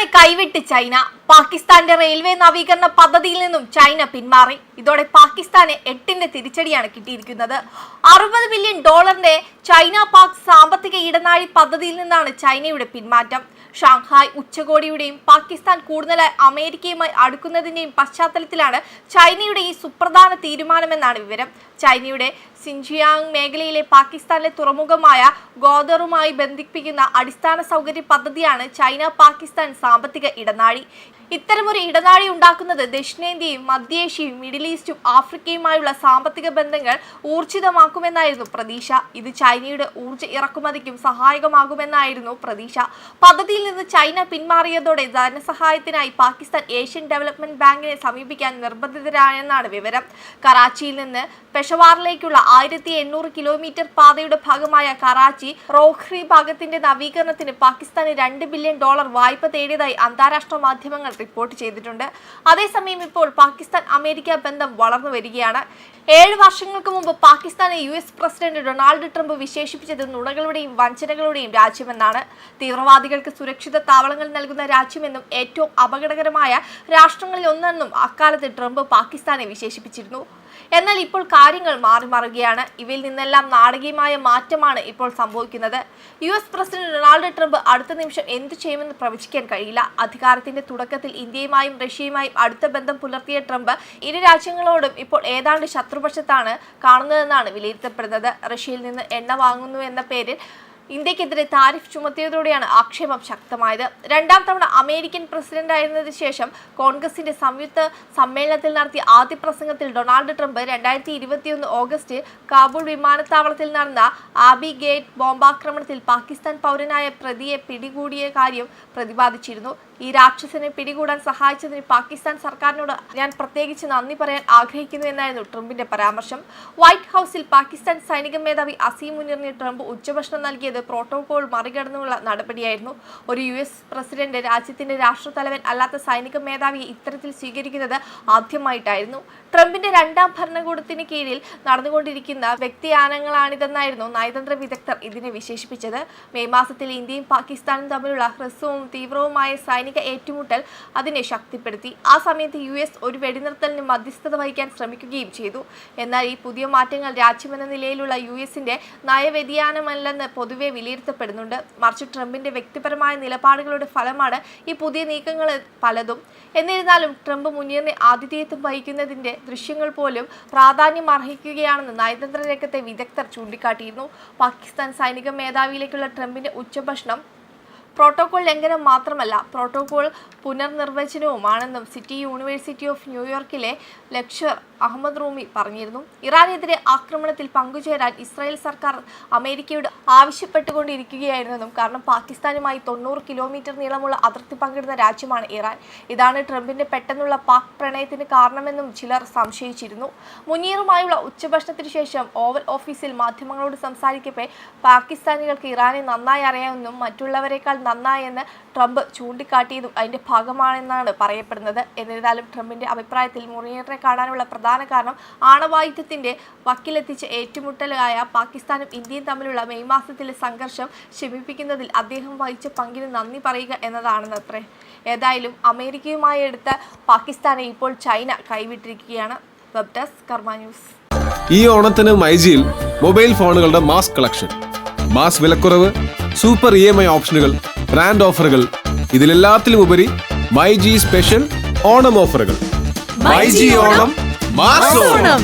പാകിസ്ഥാനെ കൈവിട്ട് ചൈന. പാകിസ്ഥാന്റെ റെയിൽവേ നവീകരണ പദ്ധതിയിൽ നിന്നും ചൈന പിന്മാറി. ഇതോടെ പാകിസ്ഥാന് എട്ടിന്റെ തിരിച്ചടിയാണ് കിട്ടിയിരിക്കുന്നത്. അറുപത് ബില്യൺ ഡോളറിന്റെ ചൈന പാക് സാമ്പത്തിക ഇടനാഴി പദ്ധതിയിൽ നിന്നാണ് ചൈനയുടെ പിന്മാറ്റം. ഷാങ്ഹായ് ഉച്ചകോടിയുടെയും പാകിസ്ഥാൻ കൂടുതലായി അമേരിക്കയുമായി അടുക്കുന്നതിന്റെയും പശ്ചാത്തലത്തിലാണ് ചൈനയുടെ ഈ സുപ്രധാന തീരുമാനമെന്നാണ് വിവരം. ചൈനയുടെ സിൻജിയാങ് മേഖലയിലെ പാകിസ്ഥാനിലെ തുറമുഖമായ ഗോദറുമായി ബന്ധിപ്പിക്കുന്ന അടിസ്ഥാന സൗകര്യ പദ്ധതിയാണ് ചൈന പാകിസ്ഥാൻ സാമ്പത്തിക ഇടനാഴി. ഇത്തരമൊരു ഇടനാഴി ഉണ്ടാക്കുന്നത് ദക്ഷിണേന്ത്യയും മധ്യേഷ്യയും മിഡിൽ ഈസ്റ്റും ആഫ്രിക്കയുമായുള്ള സാമ്പത്തിക ബന്ധങ്ങൾ ഊർജിതമാക്കുമെന്നായിരുന്നു പ്രതീക്ഷ. ഇത് ചൈനയുടെ ഊർജ ഇറക്കുമതിക്കും സഹായകമാകുമെന്നായിരുന്നു പ്രതീക്ഷ. നിന്ന് ചൈന പിന്മാറിയതോടെ ധനസഹായത്തിനായി പാകിസ്ഥാൻ ഏഷ്യൻ ഡെവലപ്മെന്റ് ബാങ്കിനെ സമീപിക്കാൻ നിർബന്ധിതരായെന്നാണ് വിവരം. കറാച്ചിയിൽ നിന്ന് പെഷവാറിലേക്കുള്ള ആയിരത്തി എണ്ണൂറ് കിലോമീറ്റർ പാതയുടെ ഭാഗമായ കറാച്ചി റോഹ്രി ഭാഗത്തിന്റെ നവീകരണത്തിന് പാകിസ്ഥാന് രണ്ട് ബില്യൺ ഡോളർ വായ്പ തേടിയതായി അന്താരാഷ്ട്ര മാധ്യമങ്ങൾ റിപ്പോർട്ട് ചെയ്തിട്ടുണ്ട്. അതേസമയം ഇപ്പോൾ പാകിസ്ഥാൻ അമേരിക്ക ബന്ധം വളർന്നു വരികയാണ്. ഏഴ് വർഷങ്ങൾക്ക് മുമ്പ് പാകിസ്ഥാനെ U S president Donald Trump വിശേഷിപ്പിച്ചത് നുണകളുടെയും വഞ്ചനകളുടെയും രാജ്യമെന്നാണ്. തീവ്രവാദികൾക്ക് സുരക്ഷിത താവളങ്ങൾ നൽകുന്ന രാജ്യമെന്നും ഏറ്റവും അപകടകരമായ രാഷ്ട്രങ്ങളിൽ ഒന്നെന്നും അക്കാലത്ത് ട്രംപ് പാകിസ്ഥാനെ വിശേഷിപ്പിച്ചിരുന്നു. എന്നാൽ ഇപ്പോൾ കാര്യങ്ങൾ മാറി മാറുകയാണ് ഇവയിൽ നിന്നെല്ലാം നാടകീയമായ മാറ്റമാണ് ഇപ്പോൾ സംഭവിക്കുന്നത്. U S president Donald Trump അടുത്ത നിമിഷം എന്തു ചെയ്യുമെന്ന് പ്രവചിക്കാൻ കഴിയില്ല. അധികാരത്തിന്റെ തുടക്കത്തിൽ ഇന്ത്യയുമായും റഷ്യയുമായും അടുത്ത ബന്ധം പുലർത്തിയ ട്രംപ് ഇരു രാജ്യങ്ങളോടും ഇപ്പോൾ ഏതാണ്ട് ശത്രുപക്ഷത്താണ് കാണുന്നതെന്നാണ് വിലയിരുത്തപ്പെടുന്നത്. റഷ്യയിൽ നിന്ന് എണ്ണ വാങ്ങുന്നു എന്ന പേരിൽ ഇന്ത്യക്കെതിരെ താരിഫ് ചുമത്തിയതോടെയാണ് ആക്ഷേപം ശക്തമായത്. രണ്ടാം തവണ അമേരിക്കൻ പ്രസിഡന്റ് ആയിരുന്നതിന് ശേഷം കോൺഗ്രസിന്റെ സംയുക്ത സമ്മേളനത്തിൽ നടത്തിയ ആദ്യ പ്രസംഗത്തിൽ ഡൊണാൾഡ് ട്രംപ് രണ്ടായിരത്തി ഇരുപത്തിയൊന്ന് ഓഗസ്റ്റ് കാബൂൾ വിമാനത്താവളത്തിൽ നടന്ന ആബി ഗേറ്റ് ബോംബാക്രമണത്തിൽ പാകിസ്ഥാൻ പൗരനായ പ്രതിയെ പിടികൂടിയ കാര്യം പ്രതിപാദിച്ചിരുന്നു. ഈ രാക്ഷസനെ പിടികൂടാൻ സഹായിച്ചതിന് പാകിസ്ഥാൻ സർക്കാരിനോട് ഞാൻ പ്രത്യേകിച്ച് നന്ദി പറയാൻ ആഗ്രഹിക്കുന്നു എന്നായിരുന്നു ട്രംപിന്റെ പരാമർശം. വൈറ്റ് ഹൗസിൽ പാകിസ്ഥാൻ സൈനിക മേധാവി അസീം മുനിറിന് ട്രംപ് ഉച്ചഭക്ഷണം നൽകിയത് പ്രോട്ടോകോൾ മറികടന്നുള്ള നടപടിയായിരുന്നു. ഒരു യു എസ് പ്രസിഡന്റ് രാജ്യത്തിന്റെ രാഷ്ട്രതലവൻ അല്ലാത്ത സൈനിക മേധാവിയെ ഇത്തരത്തിൽ സ്വീകരിക്കുന്നത് ആദ്യമായിട്ടായിരുന്നു. ട്രംപിന്റെ രണ്ടാം ഭരണകൂടത്തിന് കീഴിൽ നടന്നുകൊണ്ടിരിക്കുന്ന വ്യക്തിയാനങ്ങളാണിതെന്നായിരുന്നു നയതന്ത്ര വിദഗ്ധർ ഇതിനെ വിശേഷിപ്പിച്ചത്. മെയ് മാസത്തിൽ ഇന്ത്യയും പാകിസ്ഥാനും തമ്മിലുള്ള ഹ്രസ്വവും തീവ്രവുമായ സൈനിക ഏറ്റുമുട്ടൽ അതിനെ ശക്തിപ്പെടുത്തി. ആ സമയത്ത് യു എസ് ഒരു വെടിനിർത്തലിന് മധ്യസ്ഥത വഹിക്കാൻ ശ്രമിക്കുകയും ചെയ്തു. എന്നാൽ ഈ പുതിയ മാറ്റങ്ങൾ രാജ്യമെന്ന നിലയിലുള്ള യു എസിന്റെ നയവ്യതിയാനമല്ലെന്ന് പൊതുവെ വിലയിരുത്തപ്പെടുന്നുണ്ട്. മറിച്ച് ട്രംപിന്റെ വ്യക്തിപരമായ നിലപാടുകളുടെ ഫലമാണ് ഈ പുതിയ നീക്കങ്ങൾ പലതും. എന്നിരുന്നാലും ട്രംപ് മുന്നേറിനെ ആതിഥേയത്വം വഹിക്കുന്നതിന്റെ ദൃശ്യങ്ങൾ പോലും പ്രാധാന്യം അർഹിക്കുകയാണെന്ന് നയതന്ത്ര രംഗത്തെ വിദഗ്ധർ ചൂണ്ടിക്കാട്ടിയിരുന്നു. പാകിസ്ഥാൻ സൈനിക മേധാവിയിലേക്കുള്ള ട്രംപിന്റെ ഉച്ചഭക്ഷണം പ്രോട്ടോകോൾ ലംഘനം മാത്രമല്ല പ്രോട്ടോകോൾ പുനർനിർവചനവുമാണെന്നും സിറ്റി യൂണിവേഴ്സിറ്റി ഓഫ് ന്യൂയോർക്കിലെ ലക്ചർ അഹമ്മദ് റൂമി പറഞ്ഞിരുന്നു. ഇറാനെതിരെ ആക്രമണത്തിൽ പങ്കുചേരാൻ ഇസ്രായേൽ സർക്കാർ അമേരിക്കയോട് ആവശ്യപ്പെട്ടുകൊണ്ടിരിക്കുകയായിരുന്നെന്നും കാരണം പാകിസ്ഥാനുമായി തൊണ്ണൂറ് കിലോമീറ്റർ നീളമുള്ള അതിർത്തി പങ്കിടുന്ന രാജ്യമാണ് ഇറാൻ. ഇതാണ് ട്രംപിന്റെ പെട്ടെന്നുള്ള പാക് പ്രണയത്തിന് കാരണമെന്നും ചിലർ സംശയിച്ചിരുന്നു. മുനീറുമായുള്ള ഉച്ചഭക്ഷണത്തിന് ശേഷം ഓവൽ ഓഫീസിൽ മാധ്യമങ്ങളോട് സംസാരിക്കവേ പാകിസ്ഥാനികൾക്ക് ഇറാനെ നന്നായി അറിയാമെന്നും മറ്റുള്ളവരെക്കാൾ നന്നായെന്ന് ട്രംപ് ചൂണ്ടിക്കാട്ടിയതും അതിന്റെ ഭാഗമാണെന്നാണ് പറയപ്പെടുന്നത്. എന്നിരുന്നാലും ട്രംപിന്റെ അഭിപ്രായത്തിൽ മുറിയേറെ കാണാനുള്ള പ്രധാന കാരണം ആണവായുധത്തിന്റെ വക്കിലെത്തിച്ച ഏറ്റുമുട്ടലായ പാകിസ്ഥാനും ഇന്ത്യയും തമ്മിലുള്ള മെയ് മാസത്തിലെ സംഘർഷം ശമിപ്പിക്കുന്നതിൽ അദ്ദേഹം വഹിച്ച പങ്കിന് നന്ദി പറയുക എന്നതാണെന്നത്രേ. ഏതായാലും അമേരിക്കയുമായി എടുത്ത പാകിസ്ഥാനെ ഇപ്പോൾ ചൈന കൈവിട്ടിരിക്കുകയാണ്. വെബ് ഡെസ്ക് കർമ്മ ന്യൂസ് ഈ ഓണത്തിന് മൈജിയിൽ മൊബൈൽ ഫോണുകളുടെ മാസ് കളക്ഷൻ. മാസ് വിലക്കുറവ് സൂപ്പർ ഇ എം ഐ ഓപ്ഷനുകൾ ബ്രാൻഡ് ഓഫറുകൾ ഇതിലെല്ലാത്തിലും ഉപരി മൈ ജി സ്പെഷ്യൽ ഓണം ഓഫറുകൾ. മൈജി ഓണം മാസ് ഓണം